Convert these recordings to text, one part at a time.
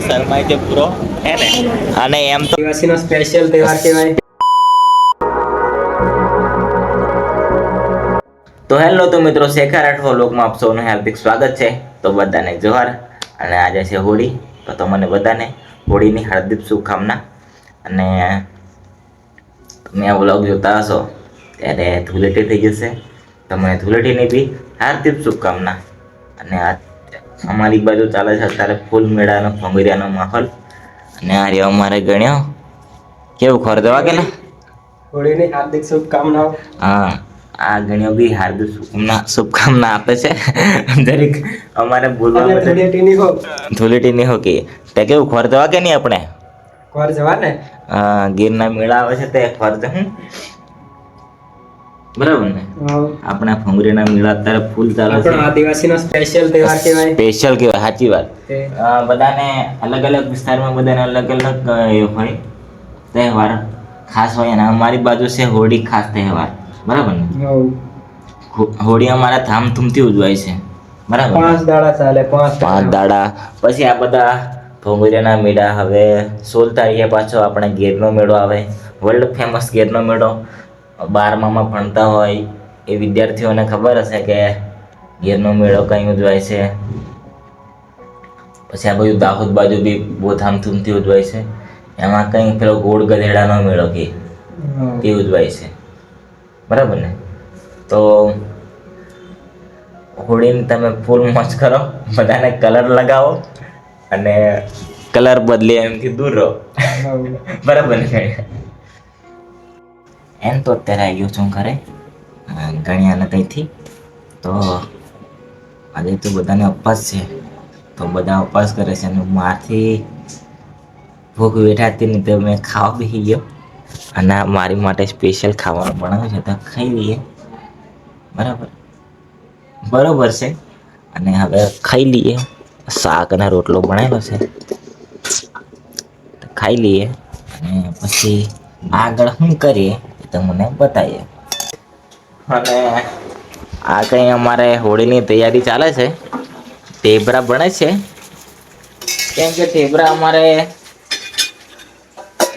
શરમાય છે પૂરો હે ને? અને એમ તો આદિવાસીનો સ્પેશિયલ તહેવાર કહેવાય. તો હેલો તો મિત્રો, શેખર આઠવા લોકમાં આપ સૌનું હાર્દિક સ્વાગત છે. તો બધાને જોહર. અને આજે છે હોળી. તો તમને બધાને હોળીની હાર્દિક શુભકામના. અને તમે આ વ્લોગ જોતા હશો, ત્યારે ધૂળેટી થઈ જશે. તમને ધૂળેટીની બી હાર્દિક શુભકામના. અને આ અમારી બાજુ ચાલે છે અત્યારે ફૂલ મેળાનો ભમરિયાનો માહોલ. અને આ રહ્યો અમારે ગણ્યો. કેવું ખોર દવા કે હોળીની હાર્દિક શુભકામનાઓ. હા આ ગણ્યો બી હાર્દિક શુભકામના શુભકામના આપે છે. દરેક અમારે બોલવા ધૂળેટીની હો. ધૂળેટી નહીં હોકી તે કેવું ખોર દવા કે નહીં આપણે? ખોર જવા ને? હા, ગીરના મેળા આવે છે તે ખોર હું બરાબર ને? આપણા ફંગરીના મેળા અત્યારે ફૂલ ચાલે છે. આદિવાસીનો સ્પેશિયલ તહેવાર કહેવાય. સ્પેશિયલ કહેવાય સાચી વાત. બધાને અલગ અલગ વિસ્તારમાં બધાને અલગ અલગ એ હોય તહેવાર. ખાસ હોય અને અમારી બાજુ છે હોળી ખાસ તહેવાર. બરાબર ને? હોળી અમારા ધામધૂમથી ઉજવાય છે. બરાબર પાંચ દાડા ચાલે પાંચ પાંચ દાડા. પછી આ બધા ભોંગરીના મેળા હવે સોળ તારીખે પાછો આપણે ગેરનો મેળો આવે. વર્લ્ડ ફેમસ ગેરનો મેળો. બારમામાં ભણતા હોય એ વિદ્યાર્થીઓને ખબર હશે કે ગીરનો મેળો કઈ ઉજવાય છે. પછી આ બધું દાહોદ બાજુ બી બહુ ધામધૂમથી ઉજવાય છે. એમાં કંઈ પેલો ગોળ ગધેડાનો મેળો કે તે ઉજવાય છે. બરાબર ને? તો હોળીને તમે ફૂલ મોજ કરો બધાને કલર લગાવો અને કલર બદલે એમથી દૂર રહો. બરાબર ને? એમ તો અત્યારે આવી ગયો છું ઘરે. ગણ્યાને ત્યાંથી તો આજે તો બધાને ઉપવાસ છે. તો બધા ઉપવાસ કરે છે અને મારથી ભૂખ વેઠાતી નહીં તો મેં ખાવા બેસી ગયો. અને મારી માટે સ્પેશિયલ ખાવાનું બનાવ્યું છે. તો ખાઈ લઈએ. બરાબર. બરાબર છે. અને હવે ખાઈ લઈએ. શાક અને રોટલો બનાવ્યો છે. ખાઈ લઈએ. અને પછી આગળ શું કરીએ? તમને બતાવીએ. અને આ કંઈ અમારે હોળીની તૈયારી ચાલે છે? ટેબરા બને છે? કેમ કે ટેબરા અમારે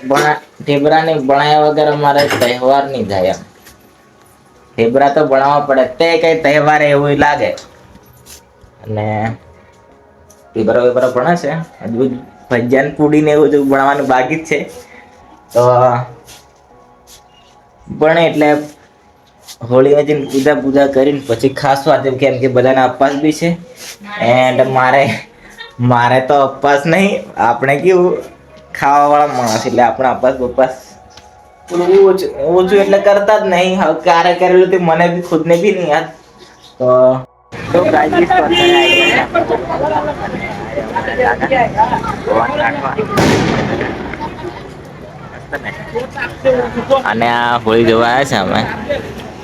બના ટેબરાને બનાવ્યા વગર અમારે તહેવાર નહીં થાય એમ. ટેબરા તો બનાવવા પડે તે કઈ તહેવાર એવું લાગે. અને ટેબરા વેબરા ભણે છે. હજુ ભજન પૂડીને એવું બધું ભણવાનું બાકી જ છે. તો ભણે એટલે હોળીમાં જઈને પૂજા પૂજા કરીને પછી ખાસ વાત એમ કેમ કે બધાના અપવાસ બી છે. એન્ડ મારે મારે તો અપવાસ નહીં, આપણે કેવું ખાવાવાળા માણસ એટલે આપણે અપવાસ બપવાસ ઓછું એટલે કરતા જ નહીં. હવે ક્યારે કરેલું તે મને બી ખુદને બી નહીં યાદ. તો તો અત્યારે અને આ હોળી જોવા આવ્યા છે અમે.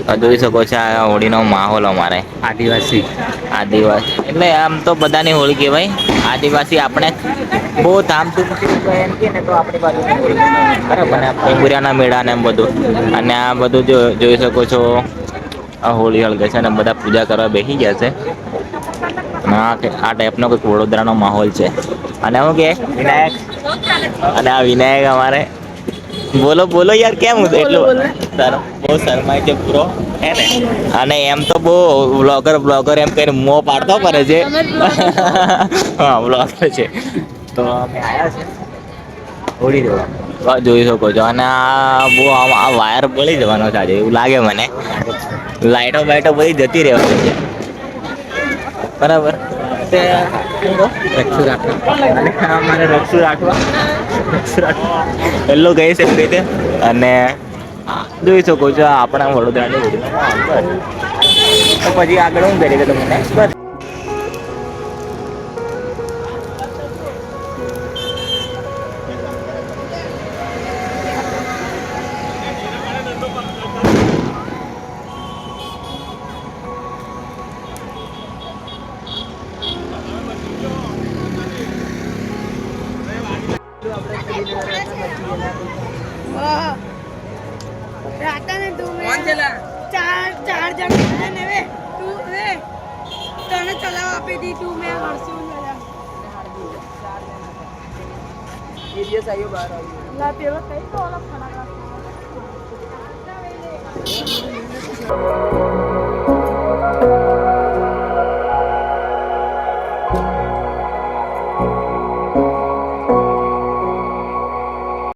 તો જોઈ શકો છો આ હોળીનો માહોલ અમારે. આદિવાસી. આદિવાસી. એટલે આમ તો બધાની હોળી કહેવાય. આદિવાસી આપણે બહુ ધામધૂમથી એમ કે ને તો આપણી બાજુ બરાબર. ને પેંગુરિયાના મેળા ને એમ બધું. અને આ બધું જો જોઈ શકો છો. આ હોળી હળગે છે અને બધા પૂજા કરવા બેસી ગયા છે. આ આ ટાઈપનો કંઈક વડોદરાનો માહોલ છે. અને હું કે વિનાયક. અને આ વિનાયક અમારે બોલો બોલો યાર કેમ એટલું? સર બહુ શરમાય છે પૂરો હે ને? અને એમ તો બહુ બ્લોગર બ્લોગર એમ કહીને મો પાડતો પડે છે. હા બ્લોગર છે. તો અમે આવ્યા છે. ઓડી દેવા જોઈ શકો છો. અને આ બહુ આમ આ વાયર બળી જવાનો છે આજે એવું લાગે મને. લાઈટો બાઈટો બધી જતી રહેવાની છે. બરાબર? તે રક્ષુ રાખવા અમારે રક્ષુ છે એમ કહી અને જોઈ શકો છો આપણા વડોદરાની. તો પછી આગળ હું કરી તમને લા પેલો કઈ તો ઓલા ફટાકડા